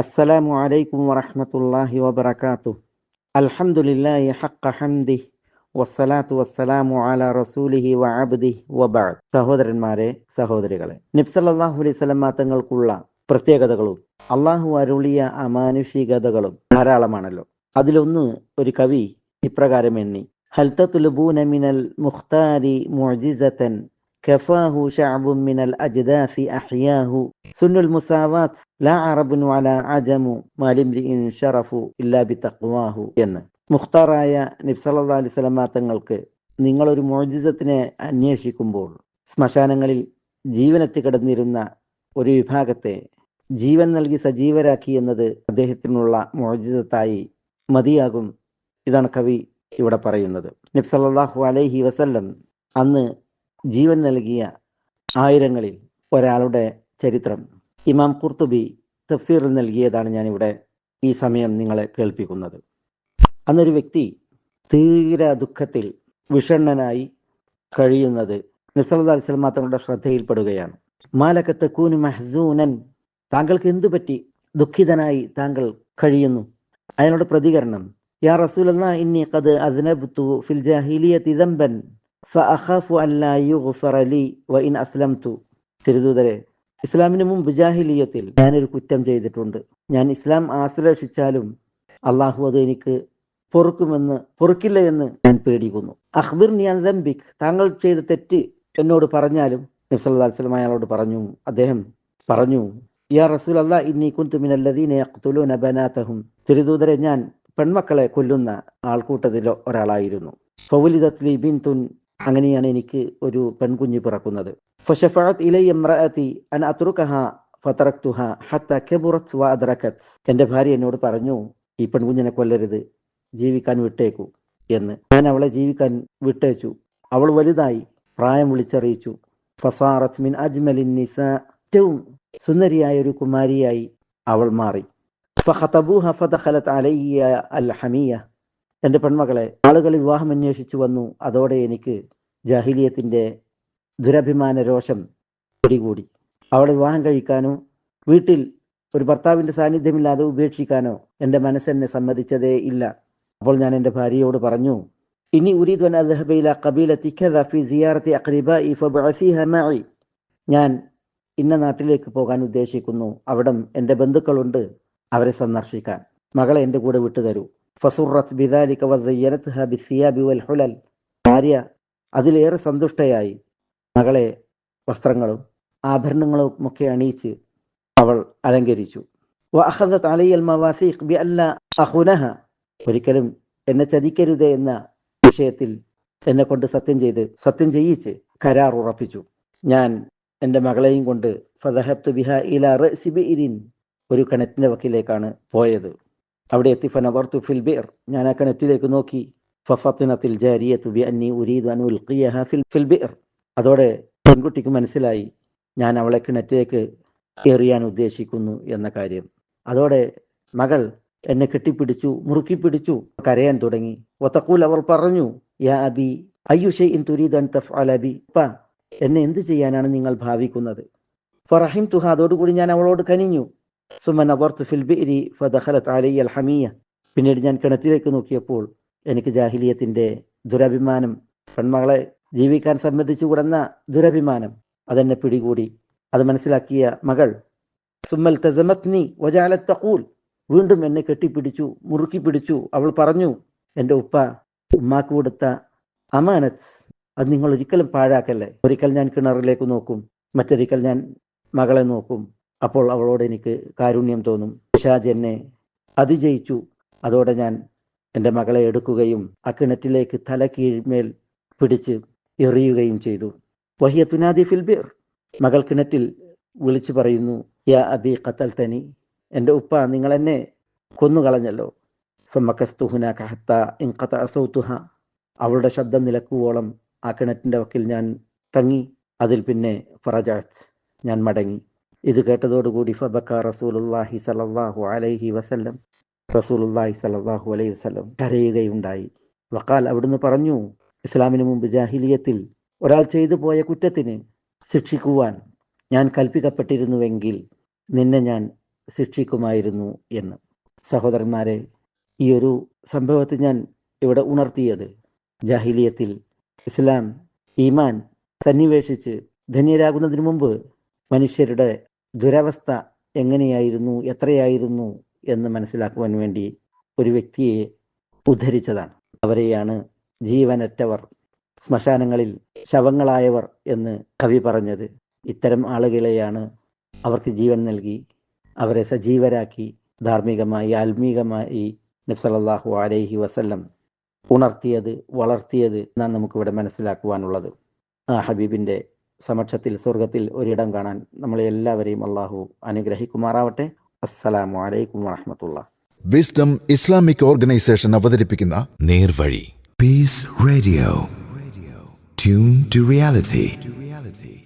السلام عليكم ورحمة الله وبركاته الحمد لله حق حمده വസ്സലാത്തു വസ്സലാമു അല റസൂലിഹി വഅബ്ദി വബഅദ് സഹോദരന്മാരെ സഹോദരികളെ നബ്സല്ലാഹു അലൈഹി സ്വലമ തങ്ങൾക്കുള്ള പ്രത്യേകതകളും അള്ളാഹു അരുളിയ അമാനുഷികതകളും ധാരാളമാണല്ലോ അതിലൊന്ന് ഒരു കവി ഇപ്രകാരം എണ്ണി ഹൽ തത്ലുബൂന മിനൽ മുഖ്താരി മുഅ്ജിസതൻ كفاه شعب من الأجداث أحياه سن المساواة لا عرب ولا عجم ما لامرئ شرف إلا بتقواه എന്ന് മുഖ്താറായ നബ്സല്ലാ അലൈഹി സ്വലമ തങ്ങൾക്ക് നിങ്ങളൊരു മോജിസത്തിനെ അന്വേഷിക്കുമ്പോൾ ശ്മശാനങ്ങളിൽ ജീവനറ്റ് കിടന്നിരുന്ന ഒരു വിഭാഗത്തെ ജീവൻ നൽകി സജീവരാക്കി എന്നത് അദ്ദേഹത്തിനുള്ള മോജിസത്തായി മതിയാകും ഇതാണ് കവി ഇവിടെ പറയുന്നത് നബ്സല്ലാഹു അലൈഹി വസല്ലം അന്ന് ജീവൻ നൽകിയ ആയിരങ്ങളിൽ ഒരാളുടെ ചരിത്രം ഇമാം കുർത്തുബി തഫ്സീറിൽ നൽകിയതാണ് ഞാനിവിടെ ഈ സമയം നിങ്ങളെ കേൾപ്പിക്കുന്നത്. അന്നൊരു വ്യക്തി തീരെ ദുഃഖത്തിൽ വിഷണ്ണനായി കഴിയുന്നത് നബ്സല്ലാ അലിസ്ലാം തങ്ങളുടെ ശ്രദ്ധയിൽപ്പെടുകയാണ്. മാലക്കത്ത് കൂനു മഹ്സൂനൻ താങ്കൾക്ക് എന്തു പറ്റി? ദുഃഖിതനായി താങ്കൾ കഴിയുന്നു. അയാളുടെ പ്രതികരണം യാ റസൂലല്ലാ ഇന്നി ഖദ് ബുത്തു ഫിൽ ജാഹിലിയ ദംബൻ. ഫഅഖാഫു അൻ ലാ യുഗ്ഫറ ലി വഇൻ അസ്ലംതു. തിരുദൂതരെ ഇസ്ലാമിന് മുമ്പ് ജാഹിലിയത്തിൽ ഞാനൊരു കുറ്റം ചെയ്തിട്ടുണ്ട്. ഞാൻ ഇസ്ലാം ആശ്ലേഷിച്ചാലും അള്ളാഹു അത് എനിക്ക് പൊറുക്കുമെന്ന് പൊറുക്കില്ല എന്ന് ഞാൻ പേടിക്കുന്നു. അഖ്ബിർ നിയന്തംബിക് താങ്കൾ ചെയ്ത തെറ്റ് എന്നോട് പറഞ്ഞാലും നബ്സല്ലാസ്ലം അയാളോട് പറഞ്ഞു അദ്ദേഹം പറഞ്ഞു യാ റസൂൽ അല്ലാ ഇന്നി കുന്തു മിനല്ലദീന യഖ്തുലൂന ബനാതഹും. തിരുദൂതരെ ഞാൻ പെൺമക്കളെ കൊല്ലുന്ന ആൾക്കൂട്ടത്തിലോ ഒരാളായിരുന്നു. ഫൗലിദത്ലി ബിൻ ബിൻതുൻ അങ്ങനെയാണ് എനിക്ക് ഒരു പെൺകുഞ്ഞ് പിറക്കുന്നത്. എന്റെ ഭാര്യ എന്നോട് പറഞ്ഞു ഈ പെൺകുഞ്ഞിനെ കൊല്ലരുത് ജീവിക്കാൻ വിട്ടേക്കൂ എന്ന്. ഞാൻ അവളെ ജീവിക്കാൻ വിട്ടേച്ചു. അവൾ വലുതായി പ്രായം വിളിച്ചറിയിച്ചു. ഫസാറത്ത് മിൻ അജ്മലിൻ നിസ. ഏറ്റവും സുന്ദരിയായ ഒരു കുമാരിയായി അവൾ മാറി. ഫഖതബൂഹ ഫദഖലത് അലയ്യ അൽ ഹമിയ. എന്റെ പെൺമകളെ ആളുകൾ വിവാഹം അന്വേഷിച്ചു വന്നു. അതോടെ എനിക്ക് ജാഹിലിയത്തിന്റെ ദുരഭിമാന രോഷം പിടികൂടി. അവളെ വിവാഹം കഴിക്കാനോ വീട്ടിൽ ഒരു ഭർത്താവിന്റെ സാന്നിധ്യമില്ലാതെ ഉപേക്ഷിക്കാനോ എന്റെ മനസ്സെന്നെ സമ്മതിച്ചതേ ഇല്ല. അപ്പോൾ ഞാൻ എന്റെ ഭാര്യയോട് പറഞ്ഞു ഇനി ഉരീദ് അദ്ഹബയില കബീല കദ ഫി സിയാറത്തി അഖ്രിബായി ഫബഅസിഹ മഇ. ഞാൻ ഇന്ന നാട്ടിലേക്ക് പോകാൻ ഉദ്ദേശിക്കുന്നു. അവിടം എന്റെ ബന്ധുക്കളുണ്ട്. അവരെ സന്ദർശിക്കാൻ. മകളെ എന്റെ കൂടെ വിട്ടുതരൂ. ഫസുറത്ത് ബിദാലിക വസയ്യനത്ഹ ബിസിയാബി വൽ ഹുലൽ. ഭാര്യ അതിലേറെ സന്തുഷ്ടയായി. മകളെ വസ്ത്രങ്ങളും ആഭരണങ്ങളും ഒക്കെ അണിയിച്ച് അവൾ അലങ്കരിച്ചു. വഅഖദത് അലയ്യൽ മവാസീഖ് ബി അല്ല അഖുനഹ ഒരിക്കലും എന്നെ ചതിക്കരുത് എന്ന വിഷയത്തിൽ എന്നെ കൊണ്ട് സത്യം ചെയ്ത് സത്യം ചെയ്യിച്ച് കരാർ ഉറപ്പിച്ചു. ഞാൻ എന്റെ മകളെയും കൊണ്ട് ഫദഹബ്തു ബിഹ ഇല റസിബിരിൻ ഒരു കിണറ്റിന്റെ വക്കിലേക്കാണ് പോയത്. അവിടെ എത്തി ഫനവർത്തു ഫിൽ ബിർ ഞാൻ ആ കിണറ്റിലേക്ക് നോക്കി. ഫഫത്തിനത്തിൽ ജാരിയത്തു ബി അന്നി ഉരീദ് ഉൽഖിയഹ ഫിൽ ഫിൽ അതോടെ പെൺകുട്ടിക്ക് മനസ്സിലായി ഞാൻ അവളെ കിണറ്റിലേക്ക് എറിയാൻ ഉദ്ദേശിക്കുന്നു എന്ന കാര്യം. അതോടെ മകൾ എന്നെ കെട്ടിപ്പിടിച്ചു മുറുക്കി പിടിച്ചു കരയാൻ തുടങ്ങി. ഒത്തക്കൂൽ അവർ പറഞ്ഞു യാ അബി അയ്യുഷെ ഇൻ തുരീദൻ തഫ് അലബി പ എന്നെ എന്ത് ചെയ്യാനാണ് നിങ്ങൾ ഭാവിക്കുന്നത്? ഫറഹിം തുഹ അതോടുകൂടി ഞാൻ അവളോട് കനിഞ്ഞു. സുമൻ അവർത്ത് ഫിൽ ഫദഖലത്ത് അലയ്യ ഹമിയ പിന്നീട് ഞാൻ കിണറ്റിലേക്ക് നോക്കിയപ്പോൾ എനിക്ക് ജാഹിലിയത്തിന്റെ ദുരഭിമാനം പെൺമകളെ ജീവിക്കാൻ സമ്മതിച്ചു കിടന്ന ദുരഭിമാനം അതെന്നെ പിടികൂടി. അത് മനസ്സിലാക്കിയ മകൾ സുമ്മൽ തസമത്നി വജാലത്ത് തഖൂൽ. വീണ്ടും എന്നെ കെട്ടിപ്പിടിച്ചു മുറുക്കി പിടിച്ചു. അവൾ പറഞ്ഞു എന്റെ ഉപ്പ ഉമ്മാക്ക് കൊടുത്ത അമാനത്ത് അത് നിങ്ങൾ ഒരിക്കലും പാഴാക്കല്ലേ? ഒരിക്കൽ ഞാൻ കിണറിലേക്ക് നോക്കും മറ്റൊരിക്കൽ ഞാൻ മകളെ നോക്കും. അപ്പോൾ അവളോട് എനിക്ക് കാരുണ്യം തോന്നും. പിശാജ് എന്നെ അതിജയിച്ചു. അതോടെ ഞാൻ എന്റെ മകളെ എടുക്കുകയും ആ കിണറ്റിലേക്ക് തല കീഴ്മേൽ പിടിച്ച് എറിയുകയും ചെയ്തു. വഹിയ തുനാദി ഫിൽബിർ മകൾ കിണറ്റിൽ വിളിച്ചു പറയുന്നു യാ അബി ഖത്തൽ തനി എന്റെ ഉപ്പ നിങ്ങൾ എന്നെ കൊന്നുകളഞ്ഞല്ലോ. ഫമക്കസ്തുഹുന കഹത്ത ഇൻകത്ത അസൗത്തുഹ അവളുടെ ശബ്ദം നിലക്കുവോളം ആ കിണറ്റിന്റെ വക്കിൽ ഞാൻ തങ്ങി. അതിൽ പിന്നെ ഫറജാത്ത് ഞാൻ മടങ്ങി. ഇത് കേട്ടതോടുകൂടി ഫബക്ക റസൂലുല്ലാഹി സലല്ലാഹു അലൈഹി വസല്ലം റസൂലുല്ലാഹി സലല്ലാഹു അലൈഹി വസല്ലം കരയുകയുണ്ടായി. വക്കാൽ അവിടുന്ന് പറഞ്ഞു ഇസ്ലാമിന് മുമ്പ് ജാഹിലിയത്തിൽ ഒരാൾ ചെയ്തു പോയ കുറ്റത്തിന് ശിക്ഷിക്കുവാൻ ഞാൻ കൽപ്പിക്കപ്പെട്ടിരുന്നുവെങ്കിൽ നിന്നെ ഞാൻ ശിക്ഷിക്കുമായിരുന്നു എന്ന്. സഹോദരന്മാരെ ഈ ഒരു സംഭവത്തിൽ ഞാൻ ഇവിടെ ഉണർത്തിയത്. ജാഹിലിയത്തിൽ ഇസ്ലാം ഈമാൻ സന്നിവേശിച്ച് ധന്യരാകുന്നതിന് മുമ്പ് മനുഷ്യരുടെ ദുരവസ്ഥ എങ്ങനെയായിരുന്നു എത്രയായിരുന്നു എന്ന് മനസ്സിലാക്കുവാൻ വേണ്ടി ഒരു വ്യക്തിയെ ഉദ്ധരിച്ചതാണ്. അവരെയാണ് ജീവനറ്റവർ ശ്മശാനങ്ങളിൽ ശവങ്ങളായവർ എന്ന് കവി പറഞ്ഞത്. ഇത്തരം ആളുകളെയാണ് അവർക്ക് ജീവൻ നൽകി അവരെ സജീവരാക്കി ധാർമ്മികമായി ആത്മീകമായി നബ്സലല്ലാഹു അലൈഹി വസല്ലം ഉണർത്തിയത് വളർത്തിയത് എന്നാണ് നമുക്കിവിടെ മനസ്സിലാക്കുവാനുള്ളത്. ആ ഹബീബിന്റെ സമക്ഷത്തിൽ സ്വർഗത്തിൽ ഒരിടം കാണാൻ നമ്മളെ എല്ലാവരെയും അള്ളാഹു അനുഗ്രഹിക്കുമാറാവട്ടെ. അസ്സലാമു അലൈക്കും വറഹമത്തുള്ള വിസ്ഡം ഇസ്ലാമിക് ഓർഗനൈസേഷൻ അവതരിപ്പിക്കുന്ന Nervazhi. Peace radio tune to reality.